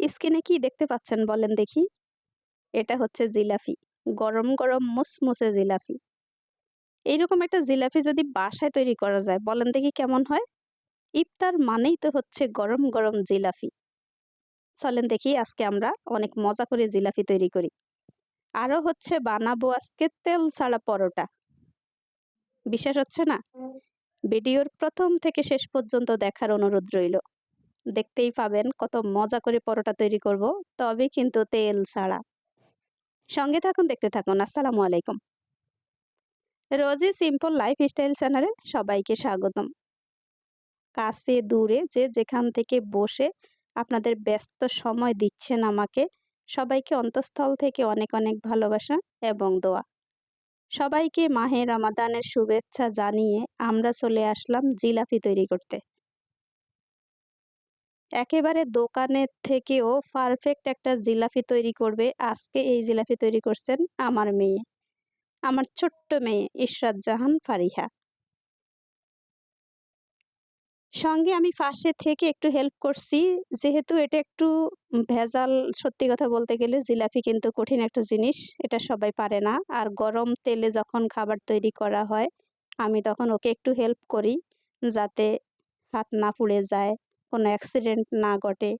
স্ক্রিনে কি দেখতে পাচ্ছেন বলেন দেখি? এটা হচ্ছে জিলাফি গরম গরম, মুসমুসে জিলাফি এইরকম একটা জিলাফি যদি বাসায় তৈরি করা যায়, বলেন দেখি কেমন হয়? ইফতার মানেই তো হচ্ছে গরম গরম জিলাফি চলেন দেখি আজকে আমরা অনেক মজা করে জিলাফি তৈরি করি। আরও হচ্ছে বানাবো আজকে তেল ছাড়া পরোটা। বিশ্বাস হচ্ছে না? ভিডিওর প্রথম থেকে শেষ পর্যন্ত দেখার অনুরোধ রইল। দেখতেই পাবেন কত মজা করে পরোটা তৈরি করব, তবে কিন্তু তেল ছাড়া। সঙ্গে থাকুন, দেখতে থাকুন। আসসালামু আলাইকুম। রোজি সিম্পল লাইফ স্টাইল চ্যানেলে সবাইকে স্বাগতম। কাছে, দূরে, যে যেখান থেকে বসে আপনাদের ব্যস্ত সময় দিচ্ছেন আমাকে, সবাইকে অন্তঃস্থল থেকে অনেক অনেক ভালোবাসা এবং দোয়া। সবাইকে মাহে রমাদানের শুভেচ্ছা জানিয়ে আমরা চলে আসলাম জিলাপি তৈরি করতে। একেবারে দোকানের থেকেও পারফেক্ট একটা জিলাপি তৈরি করবে। আজকে এই জিলাপি তৈরি করছেন আমার মেয়ে। আমার ছোট্ট মেয়ে ইশরাত জাহান ফারিহা। সঙ্গে আমি পাশে থেকে একটু হেল্প করছি। যেহেতু এটা একটু ভেজাল সত্যি কথা বলতে গেলে জিলাপি কিন্তু কঠিন একটা জিনিস, এটা সবাই পারে না। আর গরম তেলে যখন খাবার তৈরি করা হয়, আমি তখন ওকে একটু হেল্প করি যাতে হাত না পুড়ে যায়। কোনো অ্যাক্সিডেন্ট না ঘটে,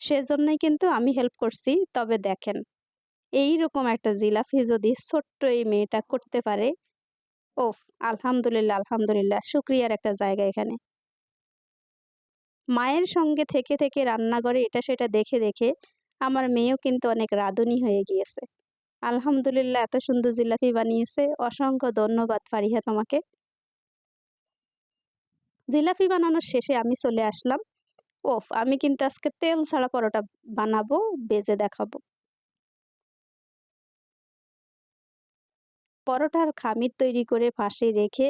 সেজন্যই কিন্তু আমি হেল্প করছি। তবে দেখেন এই রকম একটা জিলাফি যদি ছোট্ট এই মেয়েটা করতে পারে, ওফ, আলহামদুলিল্লাহ আলহামদুলিল্লাহ শুক্রিয়ার একটা জায়গা এখানে। মায়ের সঙ্গে থেকে থেকে রান্নাঘরে এটা, সেটা দেখে দেখে আমার মেয়েও কিন্তু অনেক রাঁধুনি হয়ে গিয়েছে। আলহামদুলিল্লাহ, এত সুন্দর জিলাপি বানিয়েছে। অসংখ্য ধন্যবাদ ফারিহা তোমাকে। জিলাপি বানানোর শেষে আমি চলে আসলাম। ওফ, আমি কিন্তু আজকে তেল ছাড়া পরোটা বানাবো বেজে দেখাবো। পরোটার খামির তৈরি করে ফাঁসে রেখে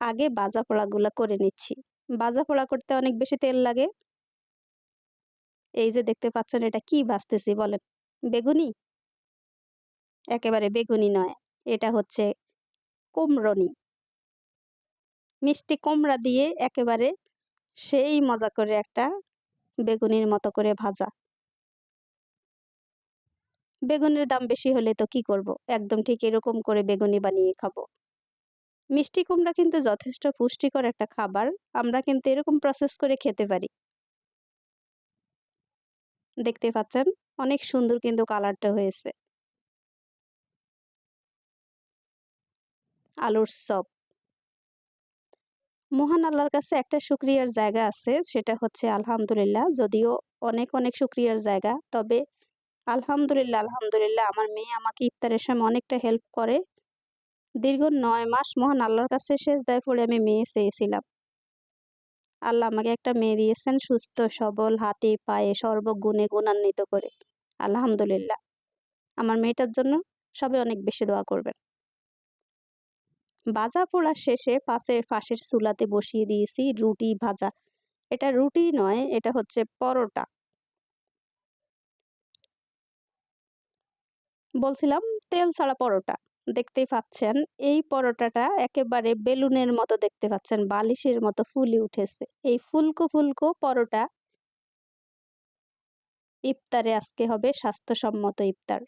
আগে বাজা পোড়াগুলো করে নিচ্ছি। বাজা পোড়া করতে অনেক বেশি তেল লাগে। এই যে দেখতে পাচ্ছেন, এটা কি বাঁচতেছি বলেন? বেগুনি? একেবারে বেগুনি নয়, এটা হচ্ছে কুমড়নি। মিষ্টি কুমড়া দিয়ে একেবারে সেই মজা করে একটা বেগুনির মতো করে ভাজা। বেগুনের দাম বেশি হলে তো কি করব? একদম ঠিক এরকম করে বেগুনি বানিয়ে খাব। মিষ্টি কুমড়া কিন্তু যথেষ্ট পুষ্টিকর একটা খাবার। আমরা কিন্তু এরকম প্রসেস করে খেতে পারি। দেখতে পাচ্ছেন? অনেক সুন্দর কিন্তু কালারটা হয়েছে। আলুর চপ। মহান আল্লাহর কাছে একটা শুক্রিয়ার জায়গা আছে, সেটা হচ্ছে আলহামদুলিল্লাহ। যদিও অনেক অনেক শুক্রিয়ার জায়গা, তবে আলহামদুলিল্লাহ আলহামদুলিল্লাহ, আমার মেয়ে আমাকে ইফতারের সময় অনেকটা হেল্প করে। দীর্ঘ নয় মাস মহান আল্লাহর কাছে শেষ দায় পড়ে আমি মেয়ে চেয়েছিলাম। আল্লাহ আমাকে একটা মেয়ে দিয়েছেন, সুস্থ, সবল, হাতে পায়ে সর্বগুণে গুণান্বিত করে। আলহামদুলিল্লাহ। আমার মেয়েটার জন্য সবাই অনেক বেশি দোয়া করবেন। ভাজা পোড়া শেষে পাশের ফাঁসের চুলাতে বসিয়ে দিয়েছি রুটি ভাজা। এটা রুটি নয়, এটা হচ্ছে পরোটা। বলছিলাম, তেল ছাড়া পরোটা। দেখতেই পাচ্ছেন, এই পরোটাটা একেবারে বেলুনের মতো দেখতে পাচ্ছেন, বালিশের মতো ফুলে উঠেছে। এই ফুলকো ফুলকো পরোটা ইফতারে আজকে হবে স্বাস্থ্যসম্মত ইফতার।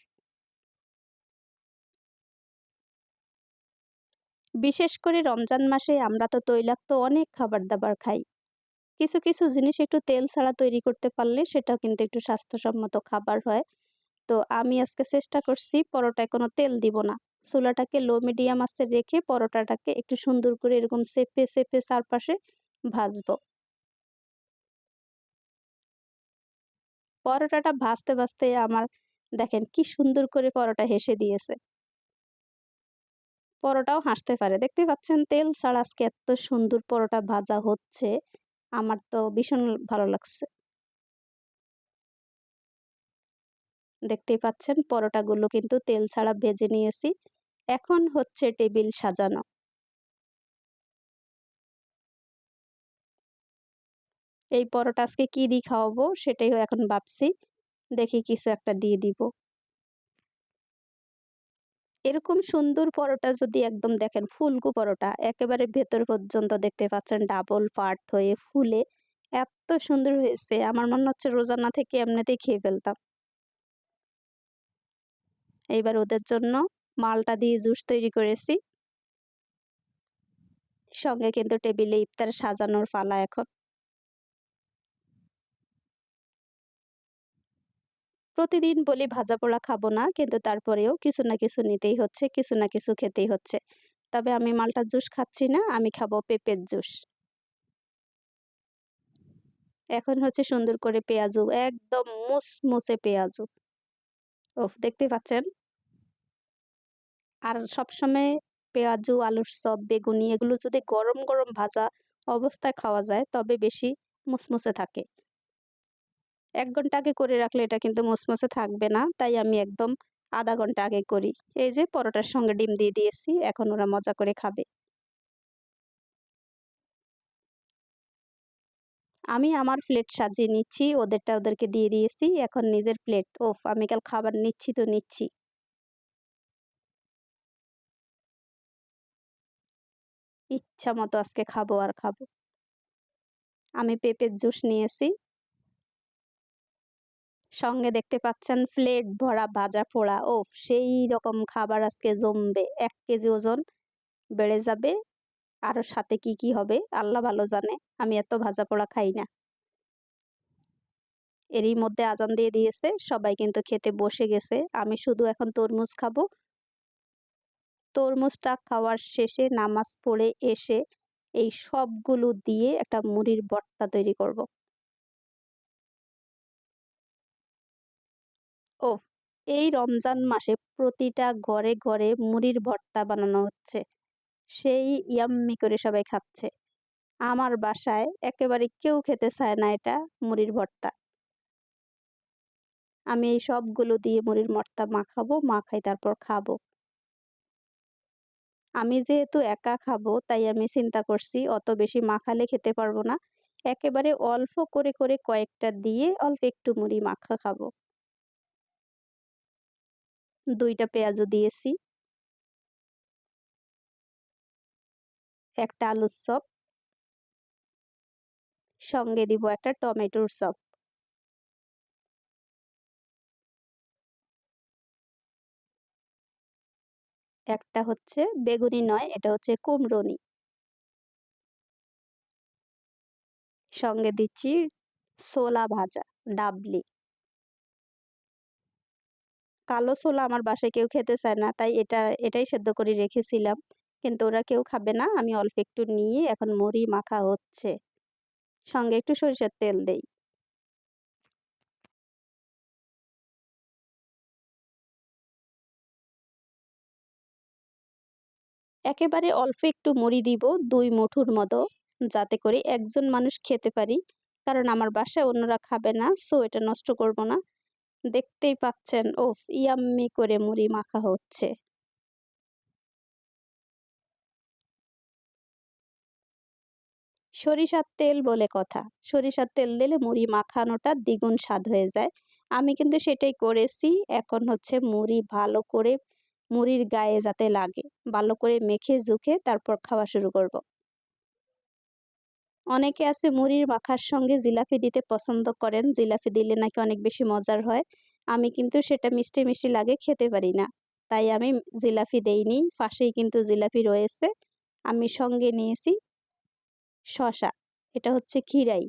বিশেষ করে রমজান মাসে আমরা তো তৈলাক্ত অনেক খাবার দাবার খাই। কিছু কিছু জিনিস একটু তেল ছাড়া তৈরি করতে পারলে সেটাও কিন্তু একটু স্বাস্থ্যসম্মত খাবার হয়। তো আমি আজকে চেষ্টা করছি পরোটায় কোনো তেল দিব না। চুলাটাকে লো মিডিয়াম আস্তে রেখে পরোটাটাকে একটু সুন্দর করে এরকম সেপে সেপে চারপাশে ভাজবো। পরোটাটা ভাজতে ভাজতে আমার দেখেন কি সুন্দর করে পরোটা হেসে দিয়েছে। পরোটাও হাসতে পারে। দেখতে পাচ্ছেন তেল ছাড়া আজকে এত সুন্দর পরোটা ভাজা হচ্ছে। আমার তো ভীষণ ভালো লাগছে। দেখতেই পাচ্ছেন পরোটাগুলো কিন্তু তেল ছাড়া ভেজে নিয়েছি। এখন হচ্ছে টেবিল সাজানো। এই পরোটা আজকে কি দিয়ে খাওয়াবো সেটাই এখন ভাবছি। দেখি কিছু একটা দিয়ে দিব। এরকম সুন্দর পরোটা যদি একদম দেখেন ফুলকু পরোটা, একেবারে ভেতর পর্যন্ত দেখতে পাচ্ছেন ডাবল পার্ট হয়ে ফুলে, এত সুন্দর হয়েছে। আমার মনে হচ্ছে রোজানা থেকে এমনিতেই খেয়ে ফেলতাম। এইবার ওদের জন্য মালটা দিয়ে জুস তৈরি করেছি। সঙ্গে কিন্তু টেবিলে ইফতার সাজানোর ফালা এখন। প্রতিদিন বলি ভাজা পোড়া খাব না, কিন্তু তারপরেও কিছু না কিছু নিতেই হচ্ছে, কিছু না কিছু খেতেই হচ্ছে। তবে আমি মালটার জুস খাচ্ছি না, আমি খাব পেঁপের জুস। এখন হচ্ছে সুন্দর করে পেঁয়াজু, একদম মুসমুসে পেঁয়াজু। ও দেখতে পাচ্ছেন? আর সবসময় পেঁয়াজু, আলুর চপ, বেগুনি, এগুলো যদি গরম গরম ভাজা অবস্থায় খাওয়া যায়, তবে বেশি মুসমুসে থাকে। এক ঘণ্টা আগে করে রাখলে এটা কিন্তু মুসমুসে থাকবে না। তাই আমি একদম আধা ঘণ্টা আগে করি। এই যে পরোটার সঙ্গে ডিম দিয়ে দিয়েছি, এখন ওরা মজা করে খাবে। আমি আমার প্লেট সাজিয়ে নিচ্ছি, ওদেরটা ওদেরকে দিয়ে দিয়েছি, এখন নিজের প্লেট। ওফ, আমি কাল খাবার নিচ্ছি তো নিচ্ছি। ইচ্ছা মতো আজকে খাব আর খাব। আমি পেঁপের জুস নিয়েছি। সঙ্গে দেখতে পাচ্ছেন প্লেট ভরা ভাজা ফোড়া ও সেই রকম খাবার আজকে জমবে। এক কেজি ওজন বেড়ে যাবে। আরও সাথে কি কি হবে, আল্লাহ ভালো জানে। আমি এত ভাজা পোড়া খাই না। এরই মধ্যে আজান দিয়ে দিয়েছে। সবাই কিন্তু খেতে বসে গেছে। আমি শুধু এখন তরমুজ খাব। তরমুজটা খাওয়ার শেষে নামাজ পড়ে এসে এই সবগুলো দিয়ে একটা মুড়ির ভর্তা তৈরি করব। ও এই রমজান মাসে প্রতিটা ঘরে ঘরে মুড়ির ভর্তা বানানো হচ্ছে। সেই ইয়াম্মি করে সবাই খাচ্ছে। আমার বাসায় একেবারে কেউ খেতে চায় না এটা মুড়ির ভর্তা। আমি এই সবগুলো দিয়ে মুড়ির ভর্তা মাখাবো, মাখাই তারপর খাব। আমি যেহেতু একা খাব, তাই আমি চিন্তা করছি অত বেশি মাখালে খেতে পারব না। একেবারে অল্প করে করে কয়েকটা দিয়ে অল্প একটু মুড়ি মাখা খাব। দুইটা পেঁয়াজও দিয়েছি। একটা আলুর চপ। সঙ্গে দিব একটা টমেটোর চপ। একটা হচ্ছে বেগুনি নয়, এটা হচ্ছে কুমড়োনি। সঙ্গে দিচ্ছি ছোলা ভাজা, ডাবলি। কালো ছোলা আমার বাসায় কেউ খেতে চায় না, তাই এটা, এটাই সেদ্ধ করে রেখেছিলাম। কিন্তু ওরা কেউ খাবে না, আমি অল্প একটু নিয়ে এখন মুড়ি মাখা হচ্ছে। সঙ্গে একটু সরিষার তেল দেই। একেবারে অল্প একটু মুড়ি দিব দুই মুঠুর মতো, যাতে করে একজন মানুষ খেতে পারি। কারণ আমার বাসায় অন্যরা খাবে না সো এটা নষ্ট করব না। দেখতেই পাচ্ছেন ও ইয়াম্মি করে মুড়ি মাখা হচ্ছে। সরিষার তেল বলে কথা। সরিষার তেল দিলে মুড়ি মাখানোটা দ্বিগুণ স্বাদ হয়ে যায়। আমি কিন্তু সেটাই করেছি। এখন হচ্ছে মুড়ি ভালো করে, মুড়ির গায়ে যাতে লাগে, ভালো করে মেখে জুখে তারপর খাওয়া শুরু করব। অনেকে আছে মুড়ির মাখার সঙ্গে জিলাপি দিতে পছন্দ করেন। জিলাপি দিলে নাকি অনেক বেশি মজার হয়। আমি কিন্তু সেটা মিষ্টি মিষ্টি লাগে, খেতে পারি না। তাই আমি জিলাপি দেইনি। পাশেই কিন্তু জিলাপি রয়েছে। আমি সঙ্গে নিয়েছি শশা এটা হচ্ছে খিরাই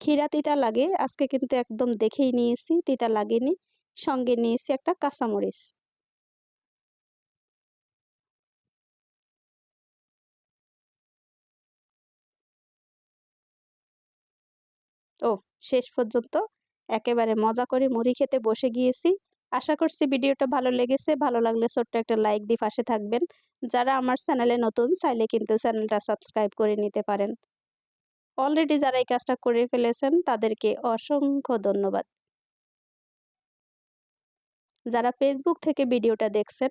খিরা তিতা লাগে। আজকে কিন্তু একদম দেখেই নিয়েছি, তিতা লাগেনি। সঙ্গে নিয়েছি একটা কাঁচামরিচ। ও শেষ পর্যন্ত। একেবারে মজা করে মুড়ি খেতে বসে গিয়েছি। আশা করছি ভিডিওটা ভালো লেগেছে। ভালো লাগলে ছোট্ট একটা লাইক দিয়ে পাশে থাকবেন। যারা আমার চ্যানেলে নতুন, চাইলে কিন্তু চ্যানেলটা সাবস্ক্রাইব করে নিতে পারেন। অলরেডি যারা এই কাজটা করে ফেলেছেন, তাদেরকে অসংখ্য ধন্যবাদ। যারা ফেসবুক থেকে ভিডিওটা দেখছেন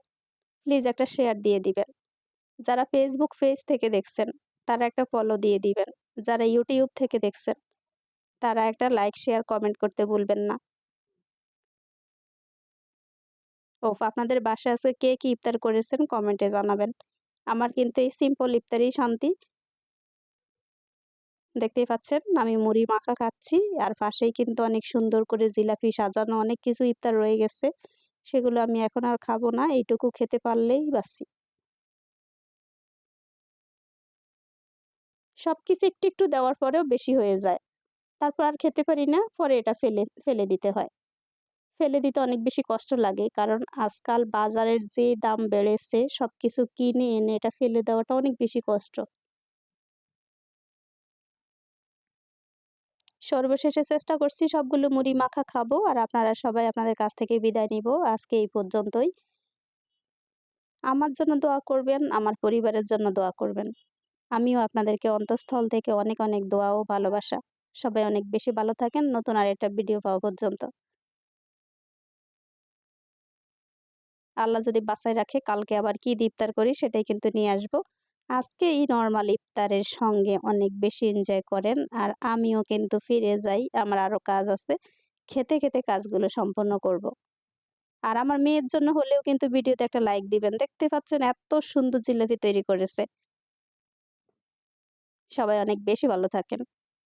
প্লিজ একটা শেয়ার দিয়ে দিবেন। যারা ফেসবুক পেজ থেকে দেখছেন, তারা একটা ফলো দিয়ে দিবেন। যারা ইউটিউব থেকে দেখছেন তারা একটা লাইক শেয়ার কমেন্ট করতে ভুলবেন না। ও আপনাদের বাসায় আছে কে কি ইফতার করেছেন কমেন্টে জানাবেন। আমার কিন্তু এই সিম্পল ইফতারই শান্তি। দেখতেই পাচ্ছেন, আমি মুড়ি মাখা খাচ্ছি, আর পাশেই কিন্তু অনেক সুন্দর করে জিলাপি সাজানো অনেক কিছু ইফতার রয়ে গেছে। সেগুলো আমি এখন আর খাব না, এইটুকু খেতে পারলেই বাসি সব কিছু একটু একটু দেওয়ার পরেও বেশি হয়ে যায়। তারপর আর খেতে পারি না, পরে এটা ফেলে ফেলে দিতে হয়। ফেলে দিতে অনেক বেশি কষ্ট লাগে, কারণ আজকাল বাজারের যে দাম বেড়েছে সব কিছু কিনে এনে এটা ফেলে দেওয়াটা অনেক বেশি কষ্ট। সর্বশেষে চেষ্টা করছি সবগুলো মুড়ি মাখা খাব, আর আপনারা সবাই আপনাদের কাছ থেকে বিদায় নিব। আজকে এই পর্যন্তই। আমার জন্য দোয়া করবেন, আমার পরিবারের জন্য দোয়া করবেন। আমিও আপনাদেরকে অন্তঃস্থল থেকে অনেক অনেক দোয়া ও ভালোবাসা। সবাই অনেক বেশি ভালো থাকেন। নতুন আর একটা ভিডিও পাওয়া পর্যন্ত। আল্লাহ যদি বাঁচায় রাখে, কালকে আবার কি ইফতার করি সেটাই কিন্তু নিয়ে আসব। আজকে এই নর্মাল ইফতারের সঙ্গে অনেক বেশি এনজয় করেন আর আমিও কিন্তু ফিরে যাই, আমার আরও কাজ আছে। খেতে খেতে কাজগুলো সম্পন্ন করব। আর আমার মেয়ের জন্য হলেও কিন্তু ভিডিওতে একটা লাইক দিবেন। দেখতে পাচ্ছেন এত সুন্দর জিলাপি তৈরি করেছে। সবাই অনেক বেশি ভালো থাকেন।